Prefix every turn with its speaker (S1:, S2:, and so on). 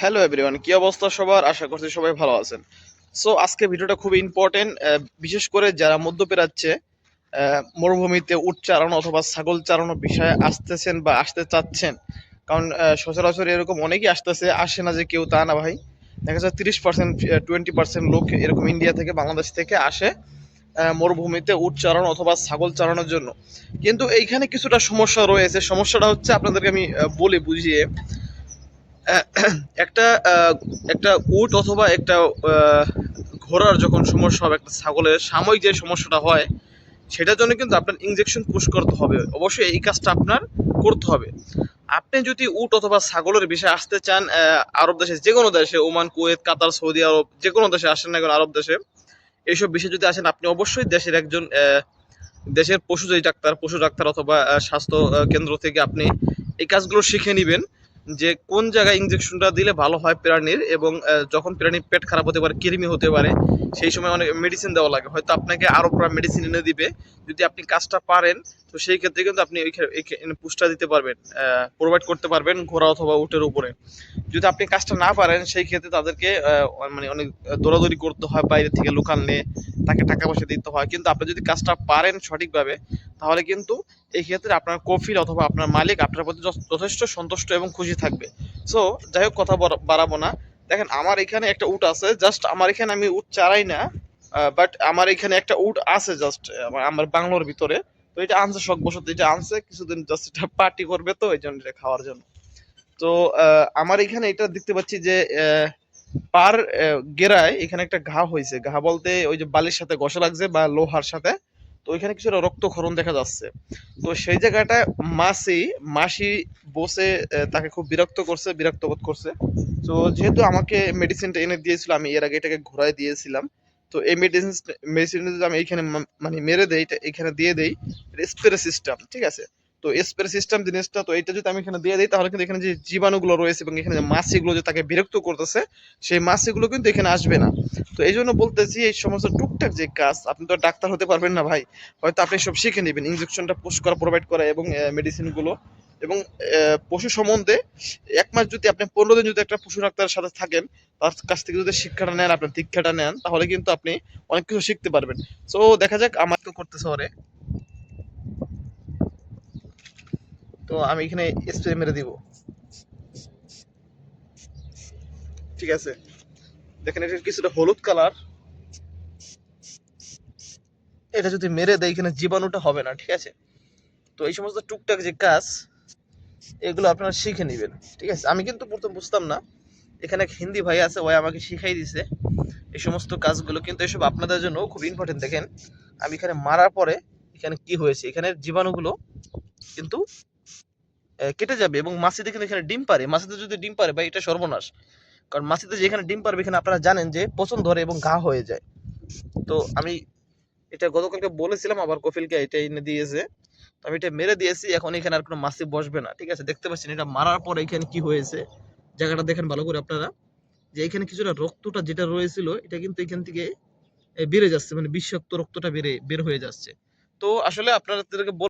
S1: Hello everyone কি অবস্থা সবার? আশা করছি সবাই ভালো আছেন। সো আজকে ভিডিওটা খুব ইম্পর্টেন্ট বিশেষ করে যারা মধ্য পেরাচ্ছে মরুভূমিতে উট চালানো অথবা ছাগল চালানো বিষয়ে আসতেছেন বা আসতে চাচ্ছেন, কারণ সচরাচর এরকম অনেকেই আসতেছে, আসে না যে কেউ তা না ভাই। দেখা যায় তিরিশ পার্সেন্ট টোয়েন্টি পার্সেন্ট লোক এরকম ইন্ডিয়া থেকে, বাংলাদেশ থেকে আসে মরুভূমিতে উট চালানো অথবা ছাগল চালানোর জন্য। কিন্তু এইখানে কিছুটা সমস্যা রয়েছে। সমস্যাটা হচ্ছে আপনাদেরকে আমি বলি, বুঝিয়ে। একটা একটা উট অথবা একটা ঘোড়ার যখন সমস্যা হবে, একটা ছাগলের সাময়িক যে সমস্যাটা হয়, সেটার জন্য কিন্তু আপনার ইঞ্জেকশন পুশ করতে হবে। অবশ্যই এই কাজটা আপনার করতে হবে। আপনি যদি উট অথবা ছাগলের বিষয়ে আসতে চান আরব দেশে, যে কোনো দেশে, Oman, Kuwait, Qatar, Saudi Arab, যে কোনো দেশে, আসেন না কেন, আরব দেশে, এইসব বিষয়ে যদি আসেন, আপনি অবশ্যই দেশের একজন দেশের পশু যেই ডাক্তার, পশু ডাক্তার অথবা স্বাস্থ্য কেন্দ্র থেকে আপনি এই কাজগুলো শিখে নেবেন। যে কোন জায়গায় ইঞ্জেকশনটা দিলে ভালো হয় প্রাণীর এবং যখন প্রাণীর পেট খারাপ হতে পারে, কৃমি হতে পারে, সেই সময় অনেক মেডিসিন দেওয়া লাগে। হয়তো আপনাকে আরও পুরো মেডিসিন এনে দিবে। যদি আপনি কাজটা পারেন তো সেই ক্ষেত্রে কিন্তু আপনি পুষ্টা দিতে পারবেন প্রোভাইড করতে পারবেন ঘোড়া অথবা উটের উপরে। যদি আপনি কাজটা না পারেন, সেই ক্ষেত্রে তাদেরকে মানে অনেক দৌড়াদৌড়ি করতে হয়, বাইরে থেকে লোকাল নিয়ে তাকে টাকা পয়সা দিতে হয়। কিন্তু আপনি যদি কাজটা পারেন সঠিকভাবে, তাহলে কিন্তু এই ক্ষেত্রে আপনার কফিল অথবা আপনার মালিক আপনার প্রতি যথেষ্ট সন্তুষ্ট এবং খুশি থাকবে। সো যাই হোক, কথা বড়- বাড়াবো না। দেখেন, আমার এখানে একটা উট আছে জাস্ট আমার এখানে আমি উট চালাই না বাট আমার এখানে একটা উট আছে জাস্ট আমার বাংলোর ভিতরে। তো এটা আনছে শখ বসত এটা আনছে, কিছুদিন জাস্ট এটা পার্টি করবে তো, এই জন্য এটা খাওয়ার জন্য। তো আমার এখানে এটা দেখতে পাচ্ছি যে পার গেরায় এখানে একটা ঘা হয়েছে। ঘা বলতে ওই যে বালির সাথে ঘষা লাগছে বা লোহার সাথে। তো ওইখানে কিছুটা রক্তক্ষরণ দেখা যাচ্ছে। তো সেই জায়গাটায় মাসি মাসি বসে তাকে খুব বিরক্ত করছে বিরক্ত বোধ করছে। তো যেহেতু আমাকে মেডিসিনটা এনে দিয়েছিল, আমি এর আগে এটাকে ঘোরায় দিয়েছিলাম। তো এই মেডিসিন মেডিসিনটা যদি আমি এইখানে মানে মেরে দেই, এটা এখানে দিয়ে দেই স্প্রে সিস্টেম ঠিক আছে? তো স্প্রে সিস্টেম জিনিসটা, তো এটা যদি আমি এখানে দিয়ে দিই, তাহলে কিন্তু এখানে যে জীবাণুগুলো রয়েছে এবং এখানে যে মাছিগুলো যে তাকে বিরক্ত করতেছে, সেই মাছিগুলো কিন্তু এখানে আসবে না। তো এই জন্য বলতেছি, এই সমস্ত টুকটাক যে কাজ, আপনি তো ডাক্তার হতে পারবেন না ভাই। হয়তো আপনি সব শিখে নেবেন ইনজেকশনটা পুশ করা প্রোভাইড করা এবং মেডিসিনগুলো এবং পশু সম্বন্ধে এক মাস যদি আপনি পনেরো দিন যদি একটা পশু ডাক্তারের সাথে থাকেন, তার কাছ থেকে যদি শিক্ষাটা নেন আপনার দীক্ষাটা নেন, তাহলে কিন্তু আপনি অনেক কিছু শিখতে পারবেন। সো দেখা যাক আমার তো করতেছে ওরে। তো আমি এখানে স্প্রে মেরে দিব। ঠিক আছে। দেখেন এটা কিছুটা হলুদ কালার। এটা যদি মেরে দেয়, এখানে জীবাণুটা হবে না, ঠিক আছে? তো এই সমস্ত টুকটাক যে কাজ এগুলো আপনারা শিখে নেবেন, ঠিক আছে? আমি কিন্তু প্রথম বুঝতাম না। এখানে এক হিন্দি ভাই আছে, ওই আমাকে শিখাই দিছে। এই সমস্ত কাজগুলো কিন্তু এসব আপনাদের জন্য খুব ইম্পর্টেন্ট দেখেন, আমি এখানে মারার পরে এখানে কি হয়েছে? এখানে জীবাণুগুলো কিন্তু কেটে যাবে এবং মাছিতে কিন্তু এখানে ডিম পারে। মাছিতে যদি ডিম পারে বা এটা সর্বনাশ। কারণ মাছিতে যেখানে ডিম পারবে, এখানে আপনারা জানেন যে পচন ধরে এবং ঘা হয়ে যায়। তো আমি এটা গতকালকে বলেছিলাম, আবার কফিলকে এটা এনে দিয়েছে। আমি এটা মেরে দিয়েছি, এখন এখানে আর কোনো মাসি বসবে না, ঠিক আছে? দেখতে পাচ্ছেন, এটা মারার পর এখানে কি হয়েছে? জায়গাটা দেখেন ভালো করে আপনারা। যে এখানে কিছুটা রক্তটা যেটা রয়েছিল, এটা কিন্তু এখান থেকে বেড়ে যাচ্ছে মানে বিষাক্ত রক্তটা বেড়ে, বের হয়ে যাচ্ছে। তো আসলে আপনাদেরকে বল-